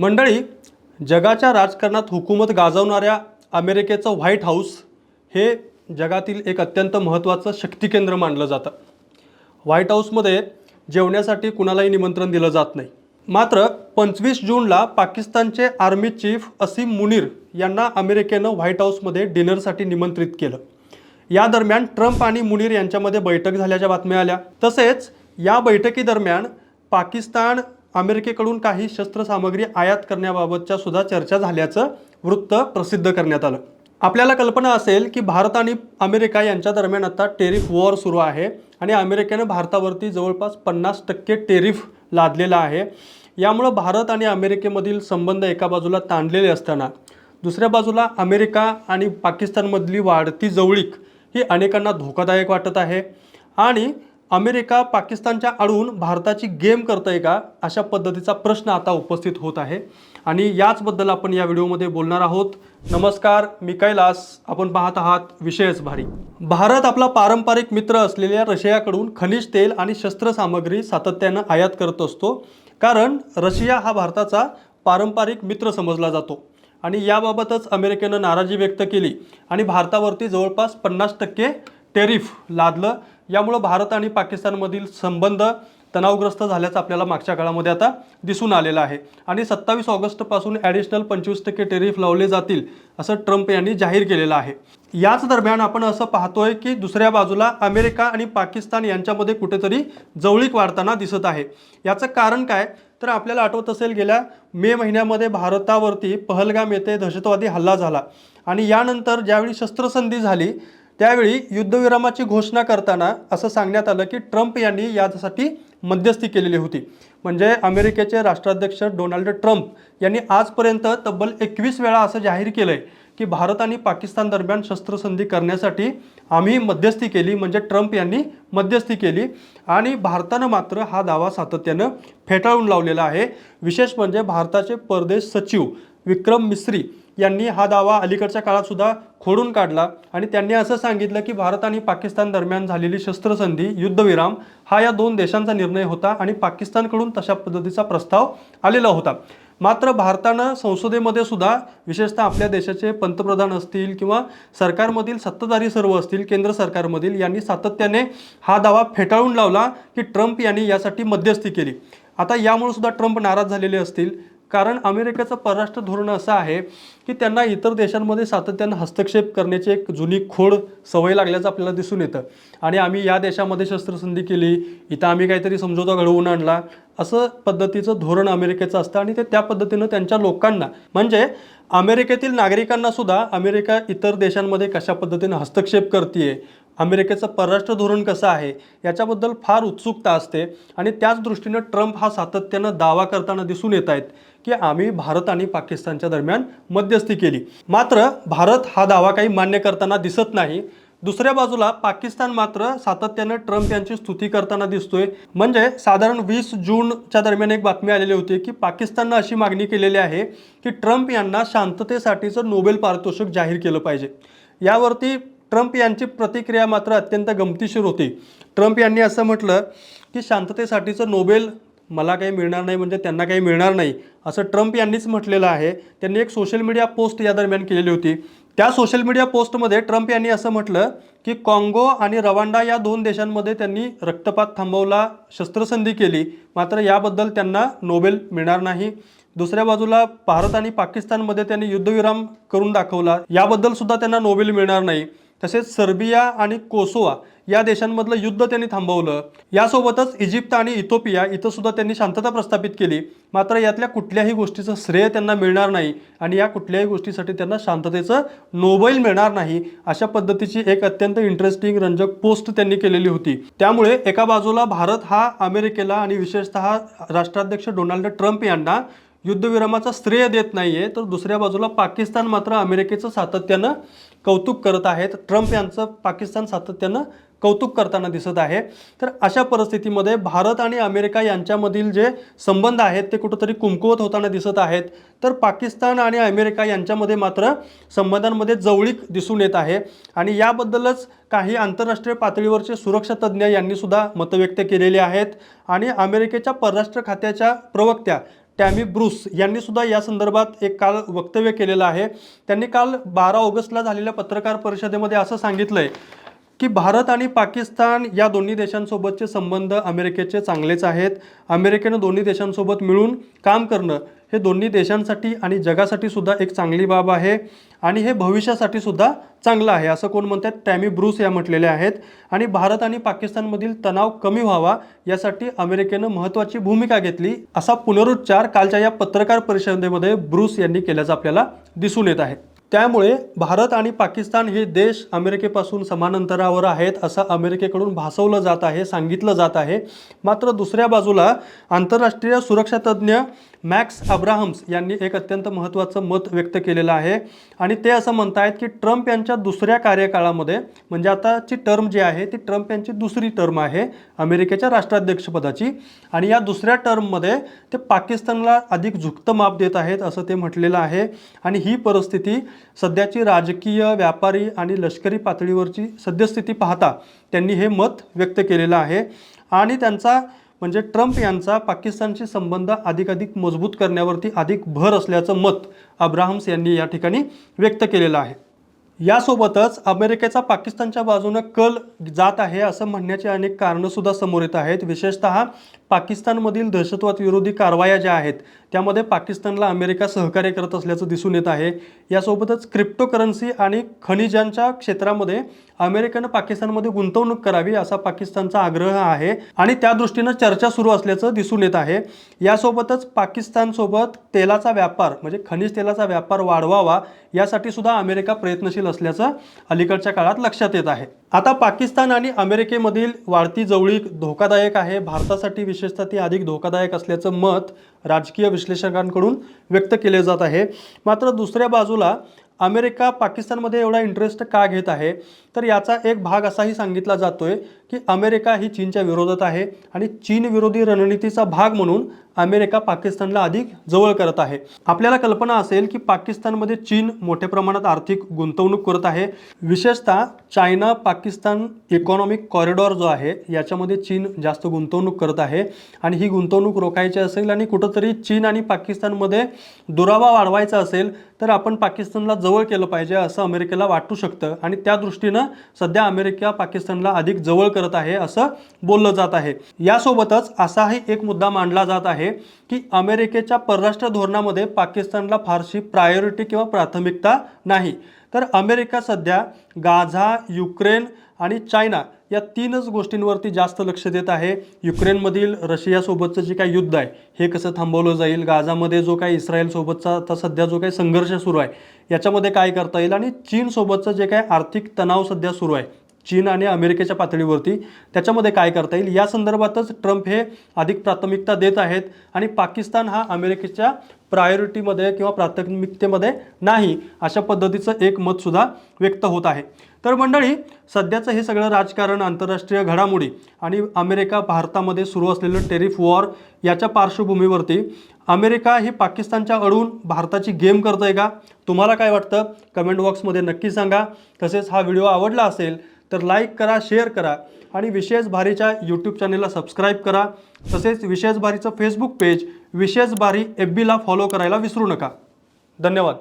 मंडळी जगाच्या राजकारणात हुकूमत गाजवणाऱ्या अमेरिकेचं व्हाईट हाऊस हे जगातील एक अत्यंत महत्त्वाचं शक्तिकेंद्र मानलं जातं. व्हाईट हाऊसमध्ये जेवण्यासाठी कुणालाही निमंत्रण दिलं जात नाही. मात्र पंचवीस जूनला पाकिस्तानचे आर्मी चीफ असीम मुनीर यांना अमेरिकेनं व्हाईट हाऊसमध्ये डिनरसाठी निमंत्रित केलं. या दरम्यान ट्रम्प आणि मुनीर यांच्यामध्ये बैठक झाल्याच्या बातम्या आल्या. तसेच या बैठकीदरम्यान पाकिस्तान अमेरिकेकडून काही शस्त्रसामग्री आयात करण्याबाबतच्या सुद्धा चर्चा झाल्याचं वृत्त प्रसिद्ध करण्यात आलं. आपल्याला कल्पना असेल की भारत आणि अमेरिका यांच्या दरम्यान आता टेरिफ वॉर सुरू आहे आणि अमेरिकेनं भारतावरती जवळपास पन्नास टक्के टेरिफ लादलेला आहे. यामुळं भारत आणि अमेरिकेमधील संबंध एका बाजूला ताणलेले असताना दुसऱ्या बाजूला अमेरिका आणि पाकिस्तानमधली वाढती जवळीक ही अनेकांना धोकादायक वाटत आहे. आणि अमेरिका पाकिस्तानच्या आडून भारताची गेम करतंय का अशा पद्धतीचा प्रश्न आता उपस्थित होत आहे. आणि याचबद्दल आपण या व्हिडिओमध्ये बोलणार आहोत. नमस्कार मी कैलास. आपण पाहत आहात विषयच भारी. भारत आपला पारंपरिक मित्र असलेल्या रशियाकडून खनिज तेल आणि शस्त्रसामग्री सातत्यानं आयात करत असतो. कारण रशिया हा भारताचा पारंपरिक मित्र समजला जातो. आणि याबाबतच अमेरिकेनं नाराजी व्यक्त केली. आणि भारतावरती जवळपास पन्नास टक्के टेरिफ लादलं. यामुळं भारत आणि पाकिस्तानमधील संबंध तणावग्रस्त झाल्याचं आपल्याला मागच्या काळामध्ये आता दिसून आलेलं आहे. आणि सत्तावीस ऑगस्टपासून ॲडिशनल पंचवीस टक्के टेरिफ लावले जातील असं ट्रम्प यांनी जाहीर केलेलं आहे. याच दरम्यान आपण असं पाहतोय की दुसऱ्या बाजूला अमेरिका आणि पाकिस्तान यांच्यामध्ये कुठेतरी जवळीक वाढताना दिसत आहे. याचं कारण काय? तर आपल्याला आठवत असेल गेल्या मे महिन्यामध्ये भारतावरती पहलगाम येथे दहशतवादी हल्ला झाला. आणि यानंतर ज्यावेळी शस्त्रसंधी झाली त्यावेळी युद्धविरामाची घोषणा करताना असं सांगण्यात आलं की ट्रम्प यांनी यासाठी मध्यस्थी केलेली होती. म्हणजे अमेरिकेचे राष्ट्राध्यक्ष डोनाल्ड ट्रम्प यांनी आजपर्यंत तब्बल एकवीस वेळा असं जाहीर केलं आहे की भारत आणि पाकिस्तान दरम्यान शस्त्रसंधी करण्यासाठी आम्ही मध्यस्थी केली म्हणजे ट्रम्प यांनी मध्यस्थी केली आणि भारतानं मात्र हा दावा सातत्यानं फेटाळून लावलेला आहे. विशेष म्हणजे भारताचे परदेश सचिव विक्रम मिस्री यांनी हा दावा अलीकडच्या काळात सुद्धा खोडून काढला. आणि त्यांनी असं सांगितलं की भारत आणि पाकिस्तान दरम्यान झालेली शस्त्रसंधी युद्धविराम हा या दोन देशांचा निर्णय होता आणि पाकिस्तानकडून तशा पद्धतीचा प्रस्ताव आलेला होता. मात्र भारतानं संसदेमध्ये सुद्धा विशेषतः आपल्या देशाचे पंतप्रधान असतील किंवा सरकारमधील सत्ताधारी सर्व असतील केंद्र सरकारमधील यांनी सातत्याने हा दावा फेटाळून लावला की ट्रम्प यांनी यासाठी मध्यस्थी केली. आता यामुळे सुद्धा ट्रम्प नाराज झालेले असतील. कारण अमेरिकेचं परराष्ट्र धोरण असं आहे की त्यांना इतर देशांमध्ये सातत्यानं हस्तक्षेप करण्याची एक जुनी खोड सवय लागल्याचं आपल्याला दिसून येतं. आणि आम्ही या देशामध्ये शस्त्रसंधी केली इथं आम्ही काहीतरी समझोता घडवून आणला असं पद्धतीचं धोरण अमेरिकेचं असतं आणि ते त्या पद्धतीनं त्यांच्या लोकांना म्हणजे अमेरिकेतील नागरिकांना सुद्धा अमेरिका इतर देशांमध्ये कशा पद्धतीनं हस्तक्षेप करते अमेरिकेचं परराष्ट्र धोरण कसं आहे याच्याबद्दल फार उत्सुकता असते आणि त्याच दृष्टीनं ट्रम्प हा सातत्यानं दावा करताना दिसून येत आहेत की आम्ही भारत आणि पाकिस्तानच्या दरम्यान मध्यस्थी केली. मात्र भारत हा दावा काही मान्य करताना दिसत नाही. दुसऱ्या बाजूला पाकिस्तान मात्र सातत्यानं ट्रम्प यांची स्तुती करताना दिसतोय. म्हणजे साधारण वीस जूनच्या दरम्यान एक बातमी आलेली होती की पाकिस्ताननं अशी मागणी केलेली आहे की ट्रम्प यांना शांततेसाठीचं नोबेल पारितोषिक जाहीर केलं पाहिजे. यावरती ट्रम्प यांची प्रतिक्रिया मात्र अत्यंत गमतीशीर होती. ट्रम्प यांनी असं म्हटलं की शांततेसाठीचं नोबेल मला काही मिळणार नाही म्हणजे त्यांना काही मिळणार नाही असं ट्रम्प यांनीच म्हटलेलं आहे. त्यांनी एक सोशल मीडिया पोस्ट या दरम्यान केलेली होती. त्या सोशल मीडिया पोस्टमध्ये ट्रम्प यांनी असं म्हटलं की काँगो आणि रवांडा या दोन देशांमध्ये त्यांनी रक्तपात थांबवला शस्त्रसंधी केली मात्र याबद्दल त्यांना नोबेल मिळणार नाही. दुसऱ्या बाजूला भारत आणि पाकिस्तानमध्ये त्यांनी युद्धविराम करून दाखवला याबद्दल सुद्धा त्यांना नोबेल मिळणार नाही. तसेच सर्बिया आणि कोसोवा या देशांमधलं युद्ध त्यांनी थांबवलं. यासोबतच इजिप्त आणि इथोपिया इथं सुद्धा त्यांनी शांतता प्रस्थापित केली. मात्र यातल्या कुठल्याही गोष्टीचं श्रेय त्यांना मिळणार नाही आणि या कुठल्याही गोष्टीसाठी त्यांना शांततेचं नोबेल मिळणार नाही अशा पद्धतीची एक अत्यंत इंटरेस्टिंग रंजक पोस्ट त्यांनी केलेली होती. त्यामुळे एका बाजूला भारत हा अमेरिकेला आणि विशेषतः राष्ट्राध्यक्ष डोनाल्ड ट्रम्प यांना युद्धविरामाचा श्रेय देत नाही आहे तर दुसऱ्या बाजूला पाकिस्तान मात्र अमेरिकेचं सातत्यानं कौतुक करत आहेत. ट्रम्प यांचं पाकिस्तान सातत्यानं कौतुक करताना दिसत आहे. तर अशा परिस्थितीमध्ये भारत आणि अमेरिका यांच्यामधील जे संबंध आहेत ते कुठंतरी कुमकुवत होताना दिसत आहेत. तर पाकिस्तान आणि अमेरिका यांच्यामध्ये मात्र संबंधांमध्ये जवळीक दिसून येत आहे. आणि याबद्दलच काही आंतरराष्ट्रीय पातळीवरचे सुरक्षा तज्ज्ञ यांनी सुद्धा मतं व्यक्त केलेली आहेत. आणि अमेरिकेच्या परराष्ट्र खात्याच्या प्रवक्त्या टॅमी ब्रूस यांनी सुद्धा या संदर्भात एक काल वक्तव्य केलेलं आहे. त्यांनी काल बारा ऑगस्टला झालेल्या पत्रकार परिषदेमध्ये असं सांगितलंय की भारत आणि पाकिस्तान या दोन्ही देशांसोबतचे संबंध अमेरिकेचे चांगलेच आहेत. अमेरिकेनं दोन्ही देशांसोबत मिळून काम करणं हे दोन्ही देशांसाठी आणि जगासाठी सुद्धा एक चांगली बाब आहे आणि हे भविष्यासाठी सुद्धा चांगलं आहे. असं कोण म्हणतात? टॅमी ब्रूस या म्हटलेले आहेत. आणि भारत आणि पाकिस्तानमधील तणाव कमी व्हावा यासाठी अमेरिकेनं महत्त्वाची भूमिका घेतली. असा पुनरुच्चार कालच्या या पत्रकार परिषदेमध्ये ब्रूस यांनी केल्याचं आपल्याला दिसून येत आहे. त्यामुळे भारत आणि पाकिस्तान हे देश अमेरिकेपासून समान अंतरावर आहेत असं अमेरिकेकडून भासवलं जात आहे सांगितलं जात आहे. मात्र दुसऱ्या बाजूला आंतरराष्ट्रीय सुरक्षा तज्ज्ञ मॅक्स अब्राहम्स यांनी एक अत्यंत महत्त्वाचं मत व्यक्त केलेलं आहे. आणि ते असं म्हणत आहेत की ट्रम्प यांच्या दुसऱ्या कार्यकाळामध्ये म्हणजे आताची टर्म जी आहे ती ट्रम्प यांची दुसरी टर्म आहे अमेरिकेच्या राष्ट्राध्यक्षपदाची आणि या दुसऱ्या टर्ममध्ये ते पाकिस्तानला अधिक झुकतं माप देत आहेत असं ते म्हटलेलं आहे. आणि ही परिस्थिती सध्याची राजकीय व्यापारी आणि लष्करी पातळीवरची सद्यस्थिती पाहता त्यांनी हे मत व्यक्त केलेलं आहे. आणि त्यांचा म्हणजे ट्रम्प यांचा पाकिस्तानशी संबंध अधिकाधिक मजबूत करण्यावरती अधिक भर असल्याचं मत अब्राहम्स यांनी या ठिकाणी व्यक्त केलेलं आहे. यासोबतच अमेरिकेचा पाकिस्तानच्या बाजूनं कल जात आहे असं म्हणण्याची अनेक कारणंसुद्धा समोर येत आहेत. विशेषतः पाकिस्तानमधील दहशतवाद विरोधी कारवाया ज्या आहेत त्यामध्ये पाकिस्तानला अमेरिका सहकार्य करत असल्याचं दिसून येत आहे. यासोबतच क्रिप्टोकरन्सी आणि खनिजांच्या क्षेत्रामध्ये अमेरिकेनं पाकिस्तानमध्ये गुंतवणूक करावी असा पाकिस्तानचा आग्रह आहे आणि त्या दृष्टीनं चर्चा सुरू असल्याचं दिसून येत आहे. यासोबतच पाकिस्तानसोबत तेलाचा व्यापार म्हणजे खनिज तेलाचा व्यापार वाढवावा यासाठी सुद्धा अमेरिका प्रयत्नशील असल्याचं अलीकडच्या काळात लक्षात येत आहे. आता पाकिस्तान आणि अमेरिकेमधील वाढती जवळीक धोकादायक आहे. भारतासाठी विशेषतः ती अधिक धोकादायक असल्याचं मत राजकीय विश्लेषकांकडून व्यक्त केले जात आहे. मात्र दुसऱ्या बाजूला अमेरिका पाकिस्तानमध्ये एवढा इंटरेस्ट का घेत आहे? तर याचा एक भाग असाही सांगितला जातोय. की अमेरिका ही चीनच्या विरोधात आहे आणि चीन विरोधी रणनीतीचा भाग म्हणून अमेरिका पाकिस्तानला अधिक जवळ करत आहे. आपल्याला कल्पना असेल की पाकिस्तानमध्ये चीन मोठ्या प्रमाणात आर्थिक गुंतवणूक करत आहे. विशेषतः चायना पाकिस्तान इकॉनॉमिक कॉरिडॉर जो आहे याच्यामध्ये चीन जास्त गुंतवणूक करत आहे. आणि ही गुंतवणूक रोखायची असेल आणि कुठंतरी चीन आणि पाकिस्तानमध्ये दुरावा वाढवायचा असेल तर आपण पाकिस्तानला जवळ केलं पाहिजे असं अमेरिकेला वाटू शकतं. आणि त्या दृष्टीनं सध्या अमेरिका पाकिस्तानला अधिक जवळ करत आहे असं बोललं जात आहे. यासोबतच असाही एक मुद्दा मांडला जात आहे की अमेरिकेच्या परराष्ट्र धोरणामध्ये पाकिस्तानला फारशी प्रायोरिटी किंवा प्राथमिकता नाही. तर अमेरिका सध्या गाझा युक्रेन आणि चायना या तीनच गोष्टींवरती जास्त लक्ष देत आहे. युक्रेनमधील रशियासोबतचं जे काही युद्ध आहे हे कसं थांबवलं जाईल? गाझामध्ये जो काही इस्रायलसोबतचा आता सध्या जो काही संघर्ष सुरू आहे याच्यामध्ये काय करता येईल? आणि चीनसोबतचं जे काही आर्थिक तणाव सध्या सुरू आहे चीन आणि अमेरिकेच्या पातळीवरती. त्याच्यामध्ये काय करता येईल? या संदर्भातच ट्रम्प हे अधिक प्राथमिकता देत आहेत आणि पाकिस्तान हा अमेरिकेच्या प्रायोरिटीमध्ये किंवा प्राथमिकतेमध्ये नाही अशा पद्धतीचं एक मतसुद्धा व्यक्त होत आहे. तर मंडळी सध्याचं हे सगळं राजकारण आंतरराष्ट्रीय घडामोडी आणि अमेरिका भारतामध्ये सुरू असलेलं टेरिफ वॉर याच्या पार्श्वभूमीवरती अमेरिका ही पाकिस्तानच्या अडून भारताची गेम करत आहे का? तुम्हाला काय वाटतं? कमेंट बॉक्समध्ये नक्की सांगा. तसेच हा व्हिडिओ आवडला असेल तर लाईक करा शेअर करा आणि विशेष भारीच्या यूट्यूब चॅनेलला सबस्क्राईब करा. तसेच विशेष भारीचं फेसबुक पेज विशेष भारी एफ बीला फॉलो करायला विसरू नका. धन्यवाद.